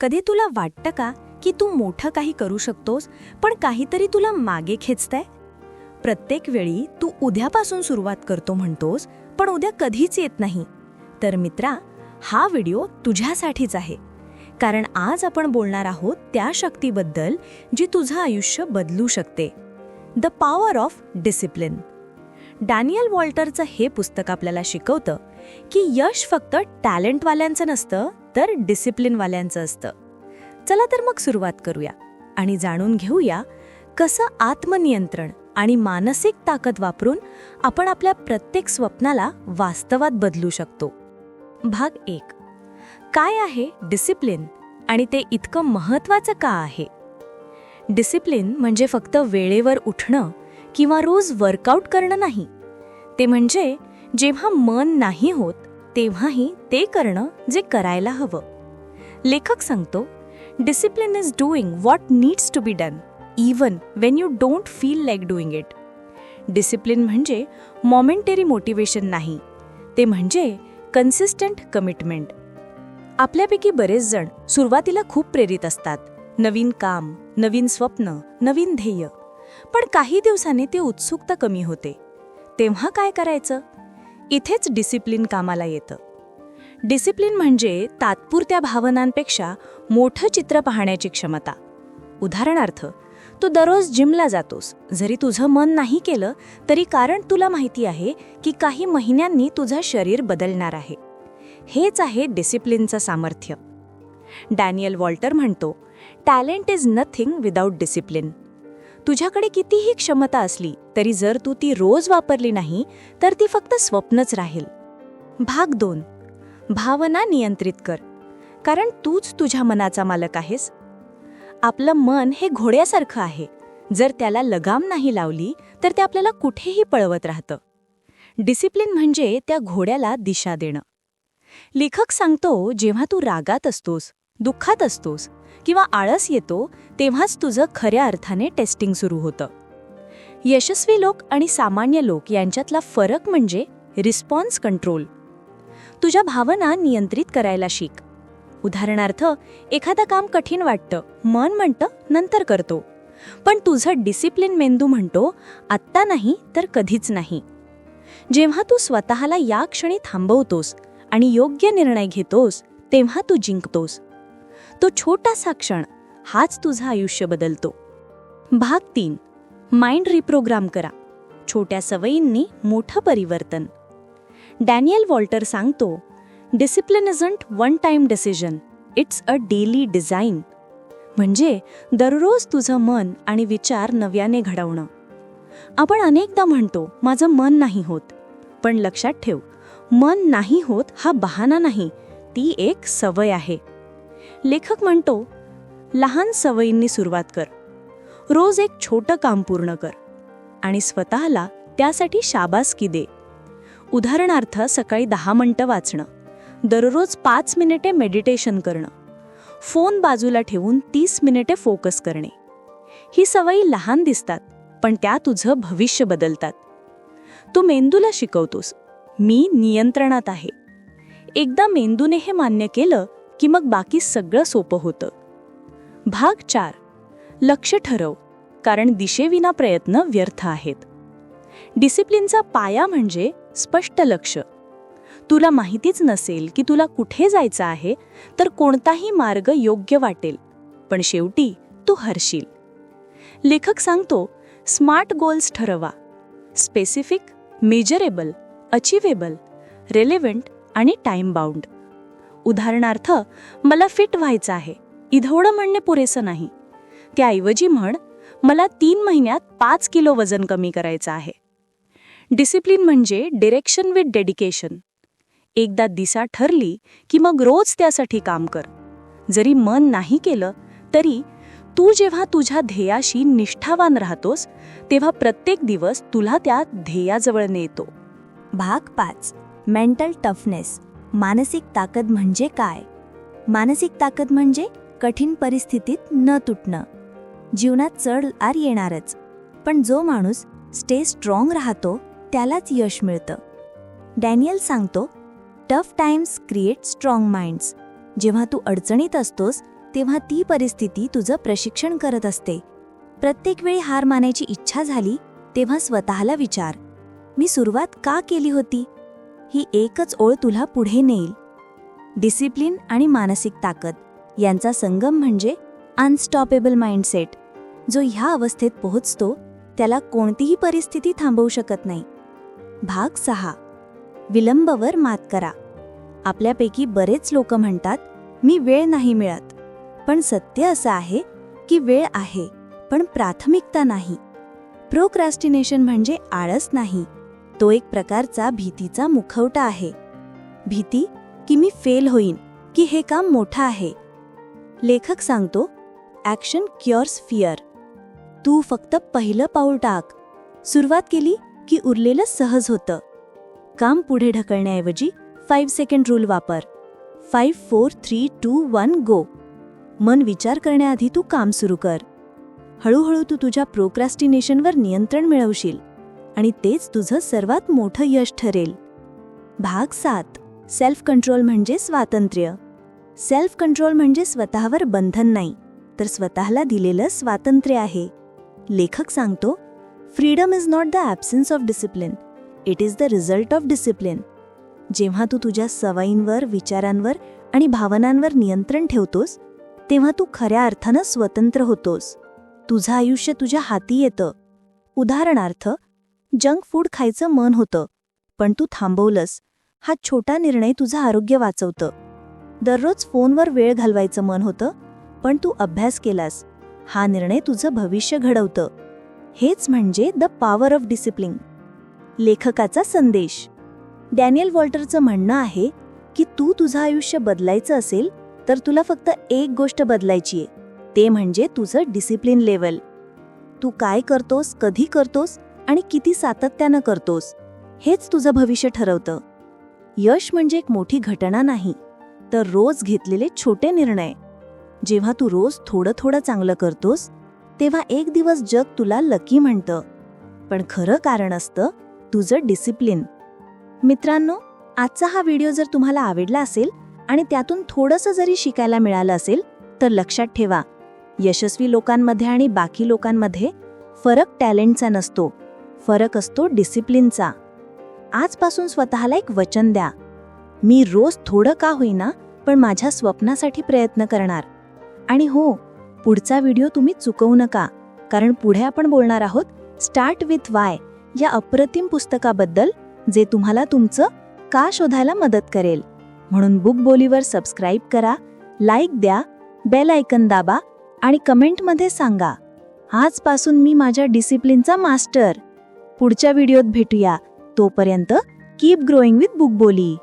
कधी तुला वाटतं का की तू मोठं काही करू शकतोस पण काहीतरी तुला मागे खेचतंय? प्रत्येक वेळी तू उद्यापासून सुरुवात करतो म्हणतोस पण उद्या कधीच येत नाही. तर मित्रा हा व्हिडिओ तुझ्यासाठीच आहे. कारण आज आपण बोलणार आहोत त्या शक्तीबद्दल जी तुझं आयुष्य बदलू शकते. The power of discipline. Daniel वॉल्टरचं हे पुस्तक आपल्याला शिकवतं की यश फक्त टॅलेंटवाल्यांचं नसतं तर डिसिप्लिनवाल्यांचं असतं. चला तर मग सुरुवात करूया आणि जाणून घेऊया कसं आत्मनियंत्रण आणि मानसिक ताकद वापरून आपण आपल्या प्रत्येक स्वप्नाला वास्तवात बदलू शकतो. भाग एक. काय आहे डिसिप्लिन आणि ते इतकं महत्वाचं का आहे? डिसिप्लिन म्हणजे फक्त वेळेवर उठणं किंवा रोज वर्कआउट करणं नाही. ते म्हणजे जेव्हा मन नाही होत तेव्हाही ते करणं जे करायला हवं. लेखक सांगतो discipline is doing what needs to be done even when you don't feel like doing it discipline म्हणजे मॉमेंटरी मोटिवेशन नाही ते म्हणजे कन्सिस्टंट कमिटमेंट आपल्यापैकी बरेच जण सुरुवातीला खूप प्रेरित असतात. नवीन काम नवीन स्वप्न नवीन ध्येय. पण काही दिवसांनी ते उत्सुकता कमी होते. तेव्हा काय करायचं? इथेच डिसिप्लिन कामाला येतं. डिसिप्लिन म्हणजे तात्पुरत्या भावनांपेक्षा मोठं चित्र पाहण्याची क्षमता. उदाहरणार्थ तू दररोज जिमला जातोस. जरी तुझं मन नाही केलं तरी कारण तुला माहिती आहे की काही महिन्यांनी तुझं शरीर बदलणार आहे. हेच आहे डिसिप्लिनचं सामर्थ्य. डॅनियल वॉल्टर म्हणतो talent is nothing without discipline तुझ्याकडे कितीही क्षमता असली तरी जर तू ती रोज वापरली नाही तर ती फक्त स्वप्नच राहील. भाग दोन. भावना नियंत्रित कर. कारण तूच तुझ्या मनाचा मालक आहेस. आपलं मन हे घोड्यासारखं आहे. जर त्याला लगाम नाही लावली तर ते आपल्याला कुठेही पळवत राहतं. डिसिप्लिन म्हणजे त्या घोड्याला दिशा देणं. लेखक सांगतो जेव्हा तू रागात असतोस दुःखात असतोस किंवा आळस येतो तेव्हाच तुझं खऱ्या अर्थाने टेस्टिंग सुरू होतं. यशस्वी लोक आणि सामान्य लोक यांच्यातला फरक म्हणजे रिस्पॉन्स कंट्रोल. तुझ्या भावना नियंत्रित करायला शिक. उदाहरणार्थ एखादं काम कठीण वाटतं मन म्हणतं नंतर करतो. पण तुझं डिसिप्लिन मेंदू म्हणतो आत्ता नाही तर कधीच नाही. जेव्हा तू स्वतःला या क्षणी थांबवतोस आणि योग्य निर्णय घेतोस तेव्हा तू जिंकतोस. तो छोटासा क्षण हाच तुझं आयुष्य बदलतो. भाग तीन. माइंड रिप्रोग्राम करा. छोट्या सवयींनी मोठं परिवर्तन. डॅनियल वॉल्टर सांगतो discipline isn't one time decision it's a daily design म्हणजे दररोज तुझं मन आणि विचार नव्याने घडवणं. आपण अनेकदा म्हणतो माझं मन नाही होत. पण लक्षात ठेव मन नाही होत हा बहाना नाही ती एक सवय आहे. लेखक म्हणतो लहान सवयींनी सुरुवात कर. रोज एक छोटं काम पूर्ण कर आणि स्वतःला त्यासाठी शाबासकी दे. उदाहरणार्थ सकाळी दहा मिनटं वाचणं दररोज पाच मिनिटे मेडिटेशन करणं फोन बाजूला ठेवून तीस मिनिटे फोकस करणे. ही सवयी लहान दिसतात पण त्या तुझं भविष्य बदलतात. तू मेंदूला शिकवतोस. मी नियंत्रणात आहे. एकदा मेंदूने हे मान्य केलं की मग बाकी सगळं सोपं होतं. भाग चार. लक्ष ठरव कारण दिशेविना प्रयत्न व्यर्थ आहेत. डिसिप्लिनचा पाया म्हणजे स्पष्ट लक्ष. तुला माहितीच नसेल की तुला कुठे जायचं आहे तर कोणताही मार्ग योग्य वाटेल पण शेवटी तू हरशील. लेखक सांगतो स्मार्ट गोल्स ठरवा. स्पेसिफिक मेजरेबल अचिवेबल रेलेव्हंट आणि टाइम बाउंड उदाहरणार्थ मला फिट व्हायचं आहे. इधवडं म्हणणे पुरेसं नाही. त्याऐवजी म्हण मला तीन महिन्यात पाच किलो वजन कमी करायचं आहे. डिसिप्लिन म्हणजे डिरेक्शन विथ डेडिकेशन. एकदा दिशा ठरली की मग रोज त्यासाठी काम कर. जरी मन नाही केलं तरी तू जेव्हा तुझ्या ध्येयाशी निष्ठावान राहतोस तेव्हा प्रत्येक दिवस तुला त्या ध्येयाजवळ नेतो. भाग पाच. मेंटल टफनेस मानसिक ताकद म्हणजे काय? मानसिक ताकद म्हणजे कठीण परिस्थितीत न तुटणं. जीवनात चढ आर येणारच. पण जो माणूस स्टे स्ट्रॉंग राहतो त्यालाच यश मिळतं. डॅनियल सांगतो tough times create strong minds. जेव्हा तू अडचणीत असतोस तेव्हा ती परिस्थिती तुझं प्रशिक्षण करत असते. प्रत्येक वेळी हार मानायची इच्छा झाली तेव्हा स्वतःला विचार. मी सुरुवात का केली होती? ही एकच ओळ तुला पुढे नेईल. डिसिप्लिन आणि मानसिक ताकद यांचा संगम म्हणजे अनस्टॉपेबल माइंडसेट जो ह्या अवस्थेत पोहोचतो त्याला कोणतीही परिस्थिती थांबवू शकत नाही. भाग सहा. विलंबवर मात करा. आपल्यापैकी बरेच लोक म्हणतात मी वेळ नाही मिळत. पण सत्य असं आहे की वेळ आहे पण प्राथमिकता नाही. प्रोक्रॅस्टिनेशन म्हणजे आळस नाही. तो एक प्रकारचा भीतीचा मुखवटा आहे. भीती? की मी फेल होईन? की हे काम मोठं आहे? लेखक सांगतो ॲक्शन क्युअर्स फिअर तू फक्त पहिलं पाऊल टाक. सुरुवात केली की उरलेलं सहज होतं. काम पुढे ढकलण्याऐवजी फाईव्ह सेकंड रूल वापर. Five four three two one go मन विचार करण्याआधी तू काम सुरू कर. हळूहळू तू तुझ्या प्रोक्रॅस्टिनेशनवर नियंत्रण मिळवशील. आणि तेच तुझं सर्वात मोठं यश ठरेल. भाग सात. सेल्फ कंट्रोल म्हणजे स्वातंत्र्य. सेल्फ कंट्रोल म्हणजे स्वतःवर बंधन नाही तर स्वतःला दिलेलं स्वातंत्र्य आहे. लेखक सांगतो freedom is not the absence of discipline it is the result of discipline जेव्हा तू तुझ्या सवयींवर विचारांवर आणि भावनांवर नियंत्रण ठेवतोस तेव्हा तू खऱ्या अर्थानं स्वतंत्र होतोस. तुझं आयुष्य तुझ्या हाती येतं. उदाहरणार्थ जंक फूड खायचं मन होतं. पण तू थांबवलंस. हा छोटा निर्णय तुझं आरोग्य वाचवतं. दररोज फोनवर वेळ घालवायचं मन होतं पण तू अभ्यास केलास. हा निर्णय तुझं भविष्य घडवतं. हेच म्हणजे द पॉवर ऑफ डिसिप्लिन लेखकाचा संदेश. डॅनियल वॉल्टरचं म्हणणं आहे की तू तुझं आयुष्य बदलायचं असेल तर तुला फक्त एक गोष्ट बदलायची आहे ते म्हणजे तुझं डिसिप्लिन लेवल तू काय करतोस कधी करतोस आणि किती सातत्यानं करतोस हेच तुझं भविष्य ठरवतं. यश म्हणजे एक मोठी घटना नाही तर रोज घेतलेले छोटे निर्णय. जेव्हा तू रोज थोडं थोडं चांगलं करतोस तेव्हा एक दिवस जग तुला लकी म्हणतं. पण खरं कारण असतं तुझं डिसिप्लिन मित्रांनो आजचा हा व्हिडिओ जर तुम्हाला आवडला असेल आणि त्यातून थोडंसं जरी शिकायला मिळालं असेल तर लक्षात ठेवा. यशस्वी लोकांमध्ये आणि बाकी लोकांमध्ये फरक टॅलेंटचा नसतो. फरक असतो डिसिप्लिनचा. आजपासून स्वतःला एक वचन द्या. मी रोज थोडं का होईना पण माझ्या स्वप्नासाठी प्रयत्न करणार. आणि हो पुढचा व्हिडिओ तुम्ही चुकवू नका कारण पुढे आपण बोलणार आहोत स्टार्ट विथ वाय या अप्रतिम पुस्तकाबद्दल जे तुम्हाला तुमचं का शोधायला मदत करेल. म्हणून बुक बोलीवर सबस्क्राईब करा लाईक द्या बेल आयकन दाबा आणि कमेंटमध्ये सांगा आजपासून मी माझ्या डिसिप्लिनचा मास्टर. पुढच्या व्हिडिओत भेटूया. तोपर्यंत कीप ग्रोईंग विथ बुक बोली